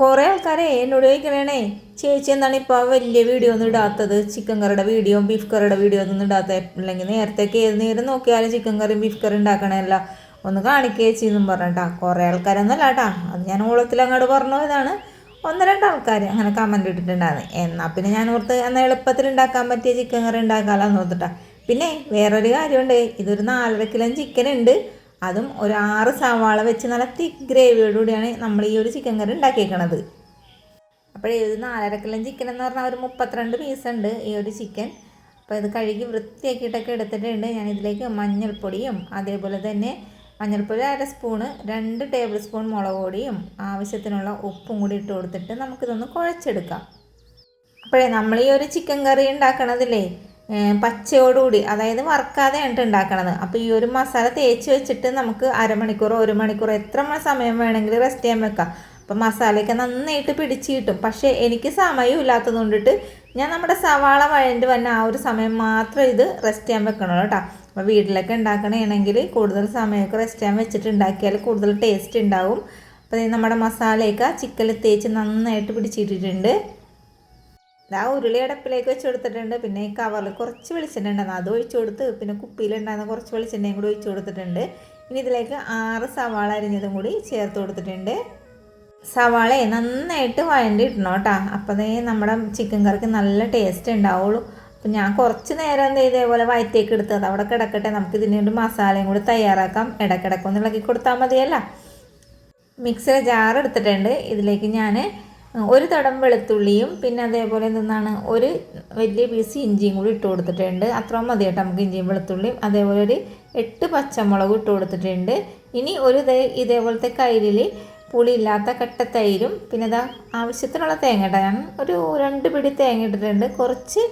കുറേ ആൾക്കാരെ എന്നോട് ചോദിക്കണേ ചേച്ചി എന്താണ് ഇപ്പോൾ വലിയ വീഡിയോ ഒന്നും ഇടാത്തത്? ചിക്കൻ കറിയുടെ വീഡിയോ ബീഫ് കറിയുടെ വീഡിയോ ഒന്നും ഇടാത്ത അല്ലെങ്കിൽ നേരത്തേക്ക് ഏത് നേരം നോക്കിയാലും ചിക്കൻ കറിയും ബീഫ് കറി ഉണ്ടാക്കണമല്ല ഒന്ന് കാണിക്കുക ചേച്ചി എന്നും പറഞ്ഞിട്ടാ. കുറേ ആൾക്കാരൊന്നുമല്ല കേട്ടാ. അത് ഞാൻ ഓളത്തിൽ അങ്ങോട്ട് പറഞ്ഞു ഇതാണ് ഒന്ന് രണ്ട് ആൾക്കാർ അങ്ങനെ കമന്റ് ഇട്ടിട്ടുണ്ടായിരുന്നു. എന്നാൽ പിന്നെ ഞാൻ ഓർത്ത് എന്നാൽ എളുപ്പത്തിൽ ഉണ്ടാക്കാൻ പറ്റിയ ചിക്കൻ കറി ഉണ്ടാക്കാമെന്ന് ഓർത്തിട്ടാ. പിന്നെ വേറൊരു കാര്യമുണ്ട്. ഇതൊരു നാലര കിലോ ചിക്കൻ ഉണ്ട്. അതും ഒരു ആറ് സവാള വെച്ച് നല്ല തിക്ക് ഗ്രേവിയോടുകൂടിയാണ് നമ്മൾ ഈ ഒരു ചിക്കൻ കറി ഉണ്ടാക്കിയേക്കണത്. അപ്പോൾ ഇത് നാലര കിലോ ചിക്കൻ എന്ന് പറഞ്ഞാൽ ഒരു മുപ്പത്തിരണ്ട് പീസ് ഉണ്ട് ഈ ഒരു ചിക്കൻ അപ്പോൾ ഇത് കഴുകി വൃത്തിയാക്കിയിട്ടൊക്കെ എടുത്തിട്ടുണ്ട്. ഞാൻ ഇതിലേക്ക് മഞ്ഞൾപ്പൊടിയും അതേപോലെ തന്നെ മഞ്ഞൾപ്പൊടി അര സ്പൂണ് രണ്ട് ടേബിൾ സ്പൂൺ മുളക് പൊടിയും ആവശ്യത്തിനുള്ള ഉപ്പും കൂടി ഇട്ട് കൊടുത്തിട്ട് നമുക്കിതൊന്ന് കുഴച്ചെടുക്കാം. അപ്പോഴേ നമ്മൾ ഈ ഒരു ചിക്കൻ കറി ഉണ്ടാക്കണതില്ലേ പച്ചയോടുകൂടി അതായത് വറക്കാതെയാണ് ഉണ്ടാക്കണത് അപ്പോൾ ഈ ഒരു മസാല തേച്ച് വെച്ചിട്ട് നമുക്ക് അരമണിക്കൂറോ ഒരു മണിക്കൂറോ എത്ര സമയം വേണമെങ്കിലും റെസ്റ്റ് ചെയ്യാൻ വെക്കാം. അപ്പോൾ മസാലയൊക്കെ നന്നായിട്ട് പിടിച്ച് കിട്ടും. പക്ഷേ എനിക്ക് സമയം ഇല്ലാത്തത് കൊണ്ടിട്ട് ഞാൻ നമ്മുടെ സവാള വഴണ്ട് വന്ന ആ ഒരു സമയം മാത്രം ഇത് റെസ്റ്റ് ചെയ്യാൻ വെക്കണം കേട്ടോ അപ്പോൾ വീട്ടിലൊക്കെ ഉണ്ടാക്കണമെങ്കിൽ കൂടുതൽ സമയമൊക്കെ റെസ്റ്റ് ചെയ്യാൻ വെച്ചിട്ട് ഉണ്ടാക്കിയാൽ കൂടുതൽ ടേസ്റ്റ് ഉണ്ടാവും അപ്പോൾ നമ്മുടെ മസാലയൊക്കെ ചിക്കനിൽ തേച്ച് നന്നായിട്ട് പിടിച്ചിട്ടിട്ടുണ്ട് ആ ഉരുളി അടപ്പിലേക്ക് വെച്ച് കൊടുത്തിട്ടുണ്ട്. പിന്നെ ഈ കവറിൽ കുറച്ച് വെളിച്ചെണ്ണ ഉണ്ടായിരുന്നു അത് ഒഴിച്ചു കൊടുത്ത് പിന്നെ കുപ്പിയിലുണ്ടായിരുന്ന കുറച്ച് വെളിച്ചെണ്ണയും കൂടി ഒഴിച്ചു കൊടുത്തിട്ടുണ്ട്. ഇനി ഇതിലേക്ക് ആറ് സവാള അരിഞ്ഞതും കൂടി ചേർത്ത് കൊടുത്തിട്ടുണ്ട്. സവാളയെ നന്നായിട്ട് വഴണ്ടി ഇടണം കേട്ടോ. അപ്പോൾ ദേ നമ്മുടെ ചിക്കൻ കറിക്ക് നല്ല ടേസ്റ്റ് ഉണ്ടാവുള്ളൂ അപ്പം ഞാൻ കുറച്ച് നേരം എന്ത് ഇതേപോലെ വയറ്റേക്ക് എടുത്തത് അവിടെ കിടക്കട്ടെ. നമുക്ക് ഇതിന് വേണ്ടി മസാലയും കൂടി തയ്യാറാക്കാം. ഇടക്കിടക്കൊന്ന് ഇളക്കി കൊടുത്താൽ മതിയല്ല. മിക്സിയുടെ ജാർ എടുത്തിട്ടുണ്ട്. ഇതിലേക്ക് ഞാൻ ഒരു തടം വെളുത്തുള്ളിയും പിന്നെ അതേപോലെ നിന്നാണ് ഒരു വലിയ പീസ് ഇഞ്ചിയും കൂടി ഇട്ട് കൊടുത്തിട്ടുണ്ട്. അത്രയും മതി കേട്ടോ നമുക്ക് ഇഞ്ചിയും വെളുത്തുള്ളിയും അതേപോലെ ഒരു എട്ട് പച്ചമുളകും ഇട്ട് കൊടുത്തിട്ടുണ്ട്. ഇനി ഒരു ഇതേപോലത്തെ കയ്യിൽ പുളിയില്ലാത്ത കട്ടത്തൈരും പിന്നെ ഇതാ ആവശ്യത്തിനുള്ള തേങ്ങ ഇട്ടാൽ ഞാൻ ഒരു രണ്ട് പിടി തേങ്ങ ഇട്ടിട്ടുണ്ട്. കുറച്ച്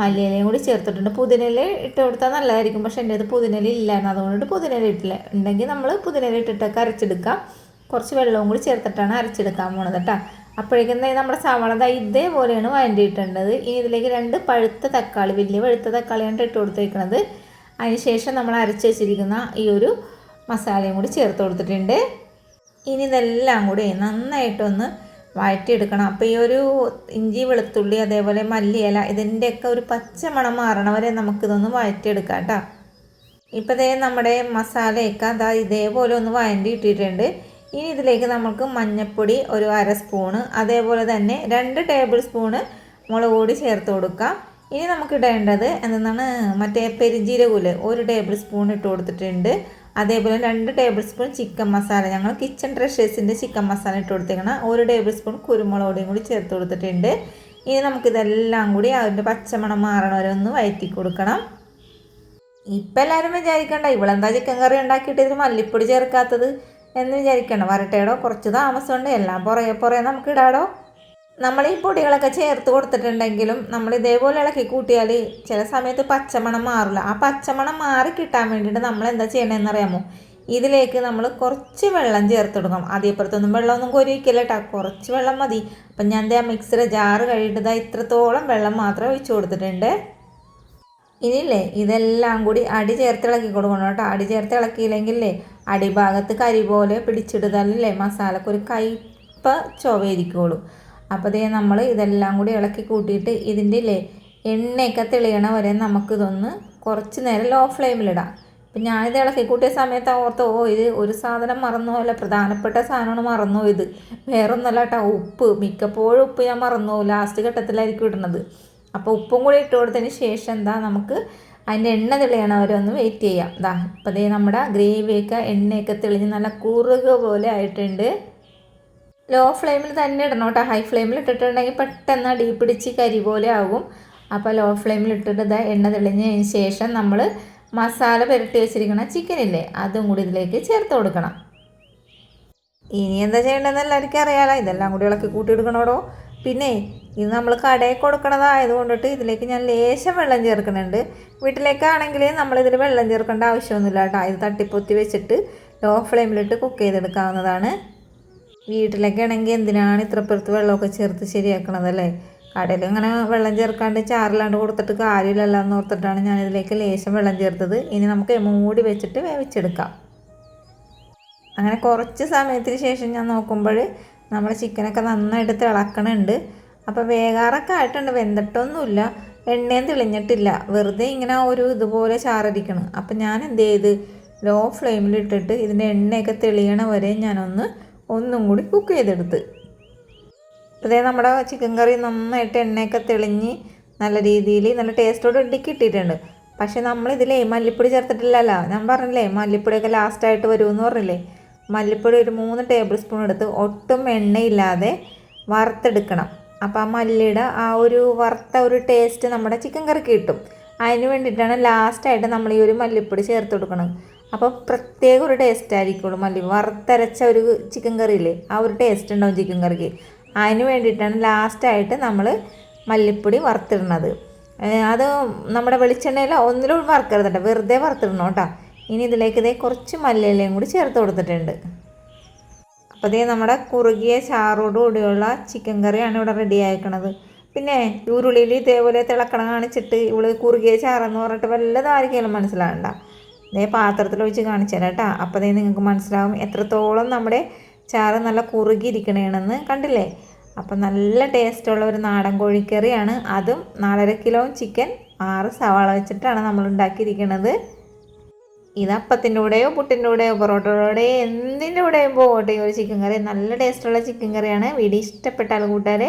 മല്ലിയിലയും കൂടി ചേർത്തിട്ടുണ്ട്. പുതിനയില ഇട്ട് കൊടുത്താൽ നല്ലതായിരിക്കും. പക്ഷേ എന്റെ അത് പുതിനയില ഇല്ലായിരുന്നു അതുകൊണ്ട് പുതിനയില ഇട്ടില്ല. ഉണ്ടെങ്കിൽ നമ്മൾ പുതിനയില ഇട്ടിട്ടൊക്കെ അരച്ചെടുക്കാം. കുറച്ച് വെള്ളവും കൂടി ചേർത്തിട്ടാണ് അരച്ചെടുക്കാൻ പോണത് കേട്ടോ. അപ്പോഴേക്കും നമ്മുടെ സവാള ദാ ഇതേപോലെയാണ് വഴണ്ടിയിട്ടേണ്ടത് ഇനി ഇതിലേക്ക് രണ്ട് പഴുത്ത തക്കാളി വലിയ പഴുത്ത തക്കാളിയാണ് ഇട്ട് കൊടുത്തേക്കുന്നത് അതിനുശേഷം നമ്മൾ അരച്ച് വെച്ചിരിക്കുന്ന ഈ ഒരു മസാലയും കൂടി ചേർത്ത് കൊടുത്തിട്ടുണ്ട്. ഇനി ഇതെല്ലാം കൂടി നന്നായിട്ടൊന്ന് വഴറ്റിയെടുക്കണം. അപ്പോൾ ഈ ഒരു ഇഞ്ചി വെളുത്തുള്ളി അതേപോലെ മല്ലിയില ഇതിന്റെയൊക്കെ ഒരു പച്ച മണം മാറണ വരെ നമുക്കിതൊന്ന് വഴറ്റിയെടുക്കാം കേട്ടോ. ഇപ്പോൾ ദേ നമ്മുടെ മസാലയൊക്കെ അതാ ഇതേപോലെ ഒന്ന് വഴണ്ടി ഇട്ടിട്ടുണ്ട് ഇനി ഇതിലേക്ക് നമുക്ക് മഞ്ഞൾപ്പൊടി ഒരു അര സ്പൂണ് അതേപോലെ തന്നെ രണ്ട് ടേബിൾ സ്പൂണ് മുളക് പൊടി ചേർത്ത് കൊടുക്കാം. ഇനി നമുക്ക് ഇടേണ്ടത് എന്താണ് മറ്റേ പെരിഞ്ജീരകൂൽ ഒരു ടേബിൾ സ്പൂൺ ഇട്ട് കൊടുത്തിട്ടുണ്ട്. അതേപോലെ രണ്ട് ടേബിൾ സ്പൂൺ ചിക്കൻ മസാല ഞങ്ങൾ കിച്ചൺ ട്രഷേഴ്സിന്റെ ചിക്കൻ മസാല ഇട്ട് കൊടുത്തേക്കണം. ഒരു ടേബിൾ സ്പൂൺ കുരുമുളക് പൊടിയും കൂടി ചേർത്ത് കൊടുത്തിട്ടുണ്ട്. ഇനി നമുക്കിതെല്ലാം കൂടി അതിന്റെ പച്ചമണം മാറണ വരെ ഒന്ന് വയറ്റി കൊടുക്കണം. ഇപ്പം എല്ലാവരും വിചാരിക്കണ്ട ഇവളെന്താ ചിക്കൻ കറി ഉണ്ടാക്കിയിട്ട് ഇതിൽ മല്ലിപ്പൊടി ചേർക്കാത്തത്? എന്ന് വിചാരിക്കണം. വരട്ടേടോ കുറച്ച് താമസമുണ്ട്. എല്ലാം പുറകെ പുറകെ നമുക്ക് ഇടാടോ. നമ്മൾ ഈ പൊടികളൊക്കെ ചേർത്ത് കൊടുത്തിട്ടുണ്ടെങ്കിലും നമ്മൾ ഇതേപോലെ ഇളക്കി കൂട്ടിയാൽ ചില സമയത്ത് പച്ചമണം മാറില്ല. ആ പച്ചമണം മാറി കിട്ടാൻ വേണ്ടിയിട്ട് നമ്മൾ എന്താ ചെയ്യണമെന്ന് അറിയാമോ? ഇതിലേക്ക് നമ്മൾ കുറച്ച് വെള്ളം ചേർത്ത് കൊടുക്കണം. അതേപ്പുറത്തൊന്നും വെള്ളമൊന്നും കൊരിക്കില്ല കേട്ടോ കുറച്ച് വെള്ളം മതി. അപ്പം ഞാൻ എന്താ മിക്സിയുടെ ജാറ് കഴിയിട്ട് ഇതാ ഇത്രത്തോളം വെള്ളം മാത്രം ഒഴിച്ചു കൊടുത്തിട്ടുണ്ട്. ഇനിയില്ലേ ഇതെല്ലാം കൂടി അടി ചേർത്ത് ഇളക്കി കൊടുക്കണം കേട്ടോ. അടി ചേർത്ത് ഇളക്കിയില്ലെങ്കിലേ അടിഭാഗത്ത് കരി പോലെ പിടിച്ചിടുതല്ലേ മസാലക്ക് ഒരു കയ്പ ചൊവയിരിക്കുള്ളൂ അപ്പോൾ ദേ നമ്മൾ ഇതെല്ലാം കൂടി ഇളക്കി കൂട്ടിയിട്ട് ഇതിന്റെ ഇല്ലേ എണ്ണയൊക്കെ തെളിയണ വരെ നമുക്കിതൊന്ന് കുറച്ച് നേരം ലോ ഫ്ലെയിമിലിടാം അപ്പം ഞാനിത് ഇളക്കി കൂട്ടിയ സമയത്ത് ഓർത്ത് ഓ ഇത് ഒരു സാധനം മറന്നു അല്ല പ്രധാനപ്പെട്ട സാധനമാണ് മറന്നു ഇത് വേറൊന്നല്ല കേട്ടോ ഉപ്പ്. മിക്കപ്പോഴും ഉപ്പ് ഞാൻ മറന്നു ലാസ്റ്റ് ഘട്ടത്തിലായിരിക്കും ഇടുന്നത്. അപ്പോൾ ഉപ്പും കൂടി ഇട്ട് കൊടുത്തതിന് ശേഷം എന്താ നമുക്ക് അതിന്റെ എണ്ണ തെളിയണ. വരെ ഒന്ന് വെയിറ്റ് ചെയ്യാം. ഇതാ ഇപ്പം ദേ നമ്മുടെ ഗ്രേവിയൊക്കെ എണ്ണയൊക്കെ തെളിഞ്ഞ് നല്ല കുറുക പോലെ ആയിട്ടുണ്ട്. ലോ ഫ്ലെയിമിൽ തന്നെ ഇടണം കേട്ടോ. ഹൈ ഫ്ലെയിമിൽ ഇട്ടിട്ടുണ്ടെങ്കിൽ പെട്ടെന്ന് ഡീ പിടിച്ച് കരി പോലെ ആകും. അപ്പോൾ ലോ ഫ്ലെയിമിൽ ഇട്ടിട്ട് ഇതാ എണ്ണ തെളിഞ്ഞതിന് ശേഷം നമ്മൾ മസാല പുരട്ടി വെച്ചിരിക്കണം ചിക്കനില്ലേ അതും കൂടി ഇതിലേക്ക് ചേർത്ത് കൊടുക്കണം. ഇനി എന്താ ചെയ്യേണ്ടതെന്ന് എല്ലാവർക്കും അറിയാലോ. ഇതെല്ലാം കൂടി ഇളക്കി കൂട്ടിയെടുക്കണോടോ പിന്നെ ഇത് നമ്മൾ കടയിൽ കൊടുക്കണതായത് കൊണ്ടിട്ട് ഇതിലേക്ക് ഞാൻ ലേശം വെള്ളം ചേർക്കുന്നുണ്ട്. വീട്ടിലേക്കാണെങ്കിൽ നമ്മളിതിൽ വെള്ളം ചേർക്കേണ്ട ആവശ്യമൊന്നുമില്ല കേട്ടോ. ഇത് തട്ടിപ്പൊത്തി വെച്ചിട്ട് ലോ ഫ്ലെയിമിലിട്ട് കുക്ക് ചെയ്തെടുക്കാവുന്നതാണ്. വീട്ടിലൊക്കെ ആണെങ്കിൽ എന്തിനാണ് ഇത്രപ്പുറത്ത് വെള്ളമൊക്കെ ചേർത്ത് ശരിയാക്കണതല്ലേ? കടയിൽ ഇങ്ങനെ വെള്ളം ചേർക്കാണ്ട് ചാറിലാണ്ട് കൊടുത്തിട്ട് കാര്യമില്ലല്ലോ എന്ന് ഓർത്തിട്ടാണ് ഞാൻ ഇതിലേക്ക് ലേശം വെള്ളം ചേർത്തത്. ഇനി നമുക്ക് മൂടി വെച്ചിട്ട് വേവിച്ചെടുക്കാം. അങ്ങനെ കുറച്ച് സമയത്തിന് ശേഷം ഞാൻ നോക്കുമ്പോൾ നമ്മുടെ ചിക്കനൊക്കെ നന്നായിട്ട് തിളക്കണുണ്ട്. അപ്പോൾ വേകാറൊക്കെ ആയിട്ടുണ്ട്. വെന്തിട്ടൊന്നുമില്ല. എണ്ണയും തെളിഞ്ഞിട്ടില്ല. വെറുതെ ഇങ്ങനെ ഒരു ഇതുപോലെ ചാറിരിക്കണം. അപ്പം ഞാൻ എന്ത് ചെയ്ത്? ലോ ഫ്ലെയിമിലിട്ടിട്ട് ഇതിന്റെ എണ്ണയൊക്കെ തെളിയണ വരെ ഞാനൊന്ന് ഒന്നും കൂടി കുക്ക് ചെയ്തെടുത്ത്. അതേ നമ്മുടെ ചിക്കൻ കറി നന്നായിട്ട് എണ്ണയൊക്കെ തെളിഞ്ഞ് നല്ല രീതിയിൽ നല്ല ടേസ്റ്റോട് ഇടയ്ക്ക് ഇട്ടിട്ടുണ്ട് പക്ഷേ നമ്മളിതിലേ മല്ലിപ്പൊടി ചേർത്തിട്ടില്ലല്ലോ. ഞാൻ പറഞ്ഞില്ലേ മല്ലിപ്പൊടിയൊക്കെ ലാസ്റ്റായിട്ട് വരുമെന്ന് പറഞ്ഞില്ലേ? മല്ലിപ്പൊടി ഒരു മൂന്ന് ടേബിൾ സ്പൂൺ എടുത്ത് ഒട്ടും എണ്ണയില്ലാതെ വറുത്തെടുക്കണം. അപ്പോൾ ആ മല്ലിയുടെ ആ ഒരു വറുത്ത ഒരു ടേസ്റ്റ് നമ്മുടെ ചിക്കൻ കറിക്ക് കിട്ടും. അതിന് വേണ്ടിയിട്ടാണ് ലാസ്റ്റായിട്ട് നമ്മൾ ഈ ഒരു മല്ലിപ്പൊടി ചേർത്ത് കൊടുക്കണം. അപ്പോൾ പ്രത്യേക ഒരു ടേസ്റ്റ് ആയിരിക്കുള്ളൂ മല്ലി വറുത്തരച്ച ഒരു ചിക്കൻ കറി ഇല്ലേ? ആ ഒരു ടേസ്റ്റ് ഉണ്ടാവും ചിക്കൻ കറിക്ക് അതിന് വേണ്ടിയിട്ടാണ് ലാസ്റ്റായിട്ട് നമ്മൾ മല്ലിപ്പൊടി വറുത്തിടുന്നത്. അത് നമ്മുടെ വെളിച്ചെണ്ണയിൽ ഒന്നിലും വറുക്കരുത് കേട്ടോ. വെറുതെ വറുത്തിടണം കേട്ടോ. ഇനി ഇതിലേക്ക് ഇതേ കുറച്ച് മല്ലിയിലയും കൂടി ചേർത്ത് കൊടുത്തിട്ടുണ്ട്. അപ്പോൾ ഇതേ നമ്മുടെ കുറുകിയ ചാറോട് കൂടിയുള്ള ചിക്കൻ കറിയാണ് ഇവിടെ റെഡി ആയിക്കണത് പിന്നെ ഉരുളിയിൽ ഇതേപോലെ തിളക്കണം കാണിച്ചിട്ട് ഇവൾ കുറുകിയ ചാറെന്ന് പറഞ്ഞിട്ട് വല്ലതും ആർക്കെങ്കിലും മനസ്സിലാകണ്ട ഇതേ പാത്രത്തിൽ ഒഴിച്ച് കാണിച്ചാൽ കേട്ടോ. അപ്പോൾ ഇതേ നിങ്ങൾക്ക് മനസ്സിലാവും എത്രത്തോളം നമ്മുടെ ചാറ് നല്ല കുറുകിയിരിക്കണേണെന്ന് കണ്ടില്ലേ? അപ്പം നല്ല ടേസ്റ്റുള്ള ഒരു നാടൻ കോഴിക്കറിയാണ്. അതും നാലര കിലോ ചിക്കൻ ആറ് സവാള വെച്ചിട്ടാണ് നമ്മൾ ഉണ്ടാക്കിയിരിക്കുന്നത് ഇത് അപ്പത്തിന്റെ കൂടെയോ പുട്ടിന്റെ കൂടെയോ പൊറോട്ടയുടെ കൂടെയോ എന്തിന്റെ കൂടെയും പോകട്ടെ ഒരു ചിക്കൻ കറി. നല്ല ടേസ്റ്റുള്ള ചിക്കൻ കറിയാണ്. വീഡിയോ ഇഷ്ടപ്പെട്ടാൽ കൂട്ടുകാരെ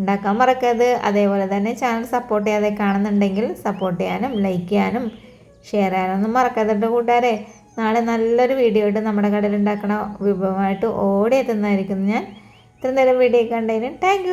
ഉണ്ടാക്കാൻ മറക്കരുത്. അതേപോലെ തന്നെ ചാനൽ സപ്പോർട്ട് ചെയ്യാതെ കാണുന്നുണ്ടെങ്കിൽ സപ്പോർട്ട് ചെയ്യാനും ലൈക്ക് ചെയ്യാനും ഷെയർ ചെയ്യാനൊന്നും മറക്കാതെ കൂട്ടുകാരെ. നാളെ നല്ലൊരു വീഡിയോ ആയിട്ട് നമ്മുടെ കടയിൽ ഉണ്ടാക്കണ വിഭവമായിട്ട് ഓടി എത്തുന്നതായിരിക്കും ഞാൻ. ഇത്ര നേരം വീഡിയോ കണ്ടതിന് താങ്ക്